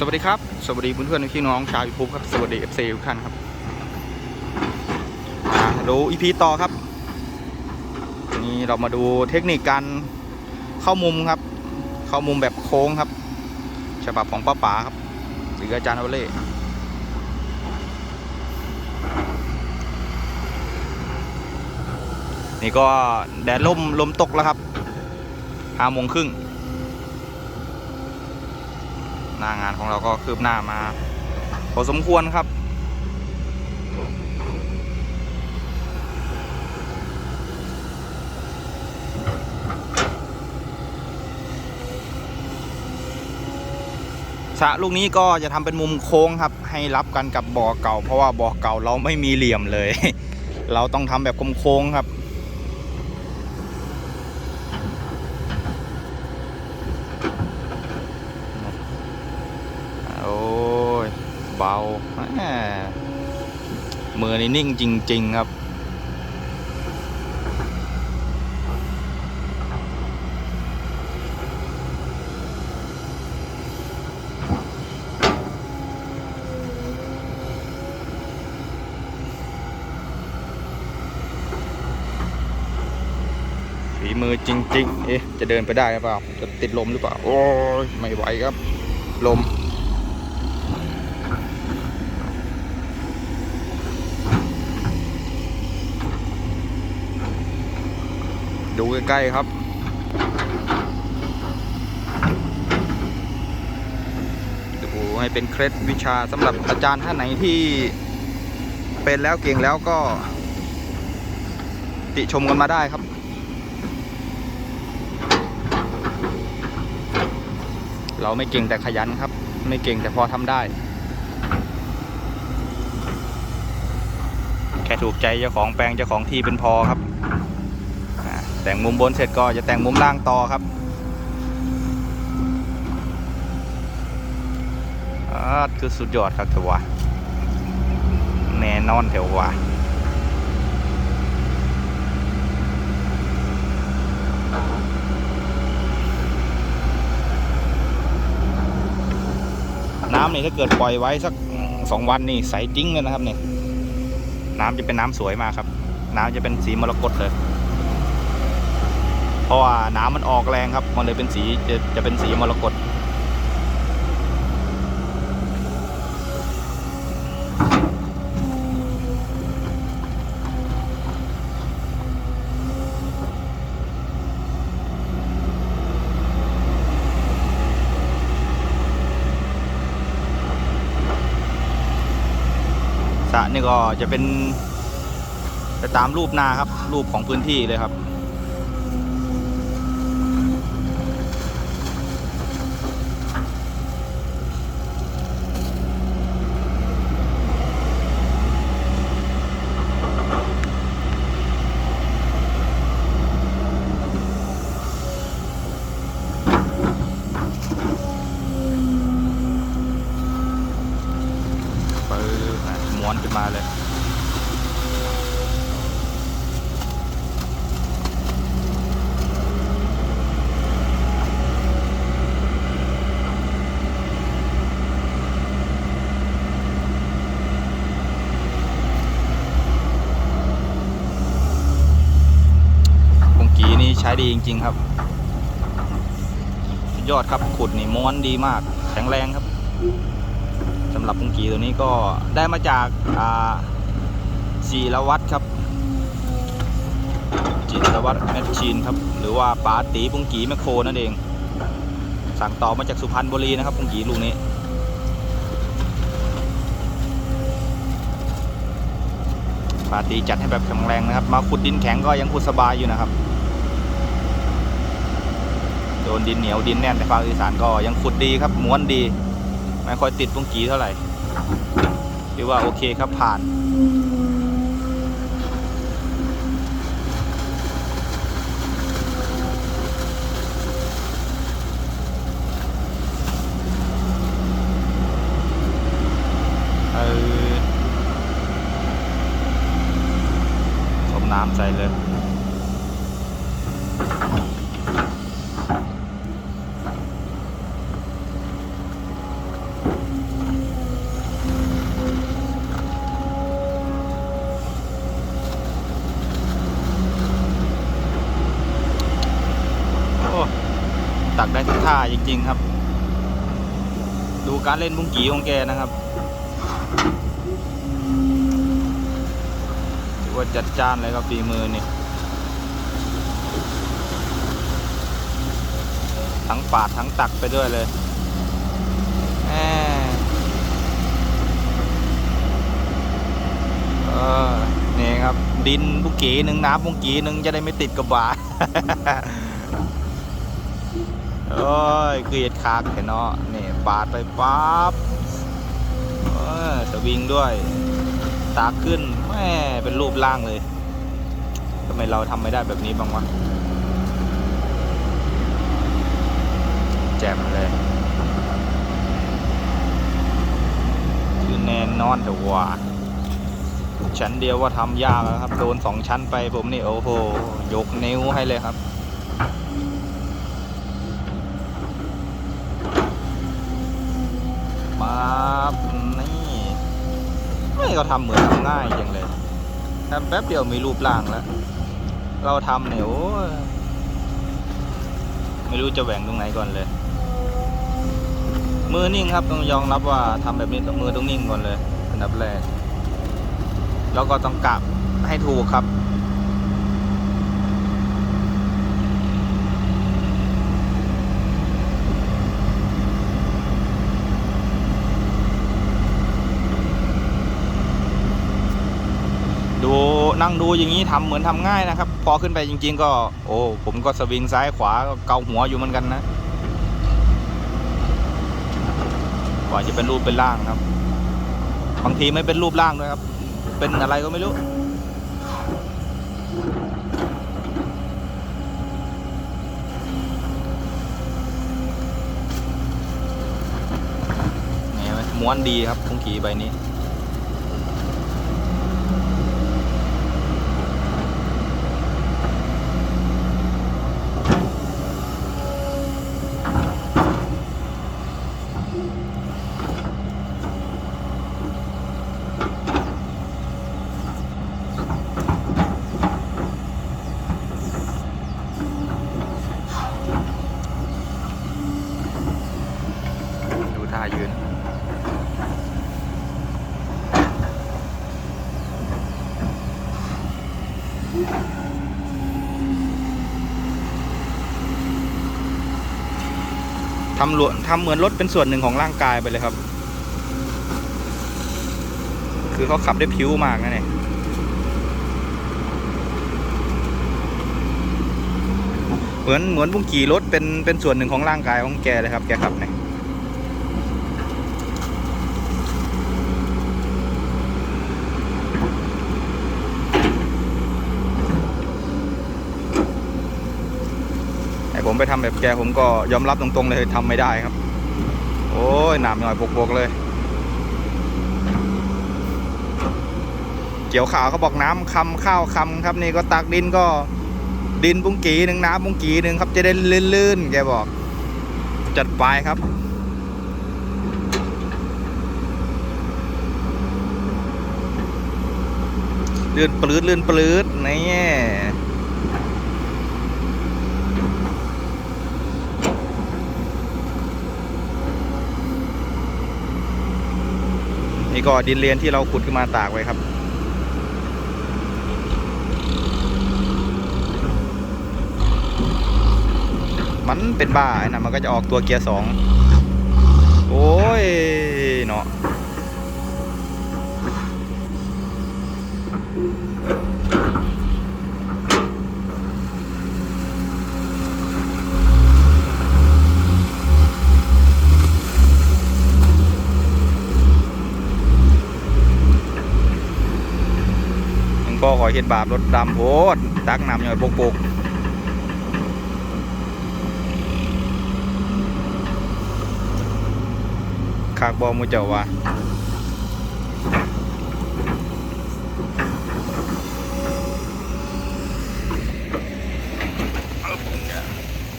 สวัสดีครับ สวัสดีเพื่อนๆพี่น้องชาวยูทูบครับ สวัสดีเอฟซีทุกท่านครับอ่าดูอีพีต่อครับ นี่เรามาดูเทคนิคการเข้ามุมครับ เข้ามุมแบบโค้งครับ ฉบับของป้าป๋าครับ หรืออาจารย์วเล่นี่ก็แดดล่มลมตกแล้วครับห้าโมงครึ่ง หน้างานของเราก็คืบหน้ามาพอสมควรครับ สะลูกนี้ก็จะทำเป็นมุมโค้งครับ ให้รับกันกับบ่อเก่า เพราะว่าบ่อเก่าเราไม่มีเหลี่ยมเลย เราต้องทำแบบโค้งครับ โอ้ย เบาแหมมือนี่นิ่งจริง ๆ ครับฝีมือจริง ๆ เอ๊ะ จะเดินไปได้หรือเปล่า จะติดลมหรือเปล่า โอ้ย ไม่ไหวครับ ลม ดู ใกล้ๆครับดูให้เป็นเคล็ดวิชาสำหรับอาจารย์ท่านไหนที่เป็นแล้วเก่งแล้วก็ ติชมกันมาได้ครับเราไม่เก่งแต่ขยันครับ ไม่เก่งแต่พอทำได้ แค่ถูกใจเจ้าของแปลงเจ้าของที่เป็นพอครับ แต่งมุมบนเสร็จก็จะแต่งมุมล่างต่อครับอาคือสุดยอดครับเถอะวะแน่นอนเถอะวะน้ำนี่ถ้าเกิดปล่อยไว้สักสองวันนี่ใสจริงเลยนะครับเนี่ยน้ำจะเป็นน้ำสวยมากครับ น้ำจะเป็นสีมรกตเลย เพราะว่าน้ำมันออกแรงครับ มันเลยเป็นสีจะจะเป็นสีมรกตสระนี่ก็จะเป็นไปตามรูปนาครับ รูปของพื้นที่เลยครับ ปื้ออะม้วนขึ้นมาเลย ปุงกีนี่ใช้ดีจริง ๆ ครับ ยอดครับขุดนี่ม้วนดีมาก แข็งแรงครับสำหรับปุงกีตัวนี้ก็ได้มาจากจีรวัตรครับจีรวัตรแมชชีนครับ หรือว่าป๋าตีปุงกีแมคโครนั่นเอง สั่งต่อมาจากสุพรรณบุรีนะครับปุงกีลูกนี้ปาตีจัดให้แบบแข็งแรงนะครับ มาขุดดินแข็งก็ยังขุดสบายอยู่นะครับ โดนดินเหนียวดินแน่นแต่ภาคอีสานก็ยังขุดดีครับม้วนดีไม่ค่อยติดปุ้งกีเท่าไหร่ถือว่าโอเคครับผ่านเออสมน้ำใส่เลย อ ท่าจ ริง ๆ ครับ ดูการเล่นบุ้งกีของแกนะครับถือว่าจัดจ้านเลยครับฝีมือนี่ทั้งปาดทั้งตักไปด้วยเลยเออนี่ครับ ดินบุ้งกีหนึ่งน้ำบุ้งกีหนึ่งจะได้ไม่ติดกับบา โอ้ยเกลียดคากเห็นเนาะนี่ปาดไปปั๊บเออสวิงด้วย ตาขึ้นแม่เป็นรูปร่างเลยทำไมเราทำไม่ได้แบบนี้บ้างวะแจ่มเลยคือแนนนอนแต่ว่าชั้นเดียวว่าทำยากแล้วครับ โดนสองชั้นไปผมนี่ โอ้โห ยกนิ้วให้เลยครับ มาบ นี่ไม่ก็ทำเหมือนทำง่ายจังเลยทำแป๊บเดียวมีรูปร่างแล้ว เราทำเนี่ยโอ้ไม่รู้จะแหว่งตรงไหนก่อนเลย มือนิ่งครับต้องยอมรับว่าทำแบบนี้ต้องมือต้องนิ่งก่อนเลย อันดับแรกแล้วก็ต้องกลับให้ถูกครับ ดู นั่งดูอย่างนี้ทำเหมือนทำง่ายนะครับ พอขึ้นไปจริง ๆ ก็ โอ้ผมก็สวิงซ้ายขวาเกาหัวอยู่เหมือนกันนะกว่าจะเป็นรูปเป็นร่างครับ บางทีไม่เป็นรูปร่างด้วยครับ เป็นอะไรก็ไม่รู้เนี่ยม้วนดีครับพุงขี่ใบนี้ำหลวทำเหมือนรถเป็นส่วนหนึ่งของร่างกายไปเลยครับ คือเขาขับได้ผิวมากนะเนี่ยเหมือนเหมือนบุ้งขี่รถเป็นเป็นส่วนหนึ่งของร่างกายของแกเลยครับ แกขับเนี่ย ให้ผม ไปทำแบบแกผมก็ยอมรับตรงๆเลยทำไม่ได้ครับ โอ้ยหนามหน่อยบกๆเลย เกี่ยวข่าวเขาบอกน้ำคำข้าวคำครับนี่ก็ตักดินก็ดินบุ้งกีหนึ่งน้ำบุ้งกีหนึ่งครับ จะได้ลื่นๆแกบอก จัดไปครับลื่นปลื้ดลื่นปลื้ดนี่ นี่ก็ดินเลียนที่เราขุดขึ้นมาตากไว้ครับ มันเป็นบ้าไอ้นะมันก็จะออกตัวเกียร์สองโอ้ยเนาะ มันก็ขอเห็นบาปรถดำโพดตักน้ำหน่อยปกๆคากบอมูเจ้าว่า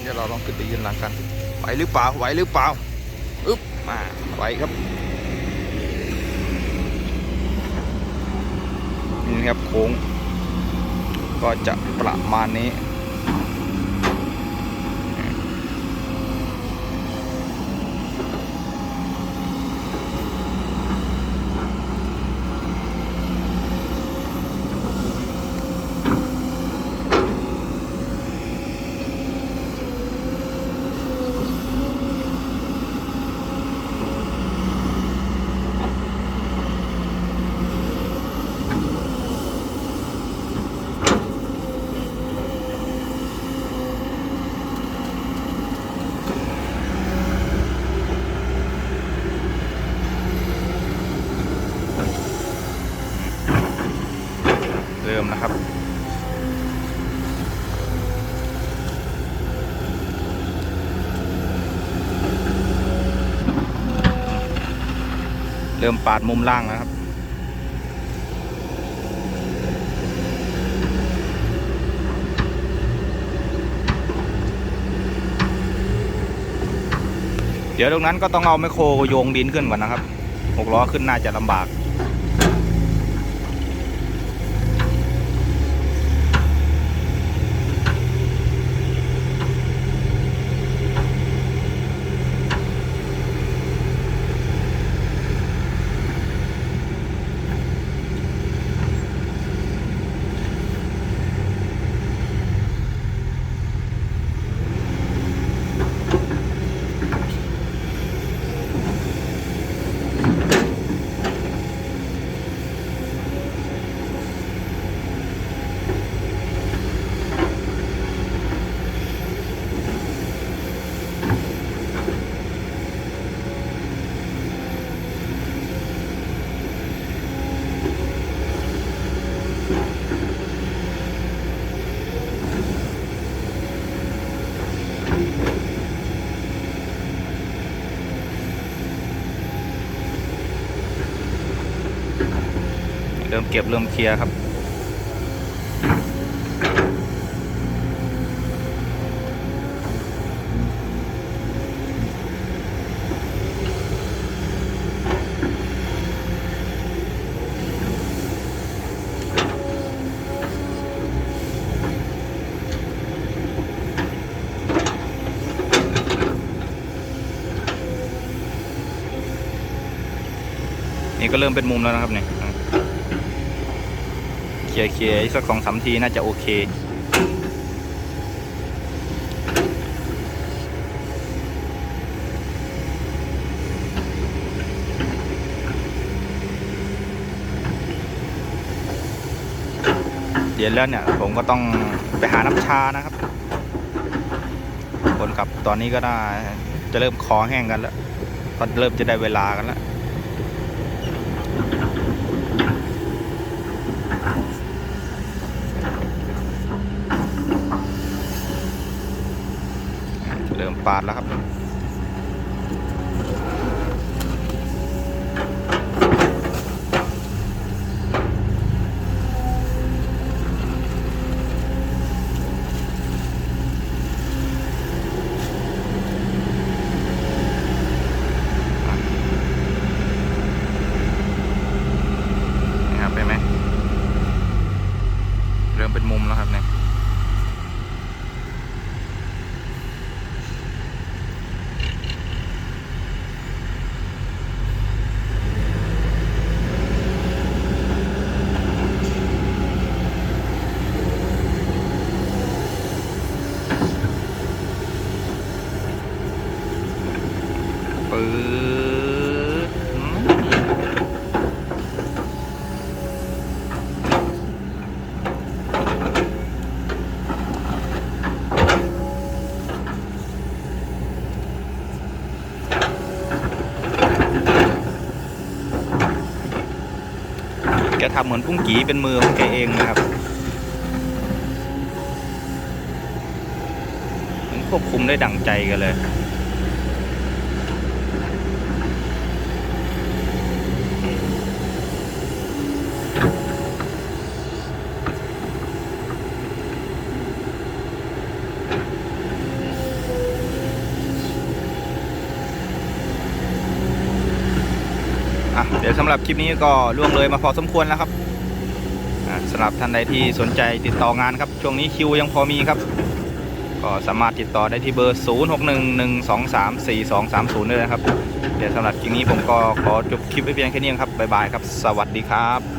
เดี๋ยวเราลองขึ้นไปยืนหลังกันไหวหรือเปล่าไหวหรือเปล่าอึ๊บมาไหวครับนี่ ครับโค้ง ก็จะประมาณนี้ เริ่มปาดมุมล่างแล้วครับเดี๋ยวตรงนั้นก็ต้องเอาไมคโครโยงดินขึ้นก่อนนะครับหกล้อขึ้นน่าจะลำบาก เก็บเริ่มเคลียร์ครับนี่ก็เริ่มเป็นมุมแล้วนะครับเนี่ย ลียร์เคลียร์อีกสักสองสามทีน่าจะโอเค เย็นแล้วเนี่ย ผมก็ต้องไปหาน้ำชานะครับ คนขับตอนนี้ก็ได้จะเริ่มคอแห้งกันแล้วก็เริ่มจะได้เวลากันแล้ว เริ่มปาดแล้วครับ นี่ครับเห็นไหม เริ่มเป็นมุมแล้วครับเนี่ย ปื๊ดอืม แกทำเหมือนกุ้งกีเป็นมือของแกเองนะครับมันควบคุมได้ดั่งใจกันเลย ดี๋ยวสำหรับคลิปนี้ก็ล่วงเลยมาพอสมควรแล้วครับสำหรับท่านใดที่สนใจติดต่องานครับ ช่วงนี้คิวยังพอมีครับ ก็สามารถติดต่อได้ที่เบอร์ 0 6 1 1 2 3 4 2 3 0ด้วยนะครับ เดี๋ยวสำหรับคลิปนี้ผมก็ขอจบคลิปไว้เพียงแค่นี้ครับบ๊ายบายครับ สวัสดีครับ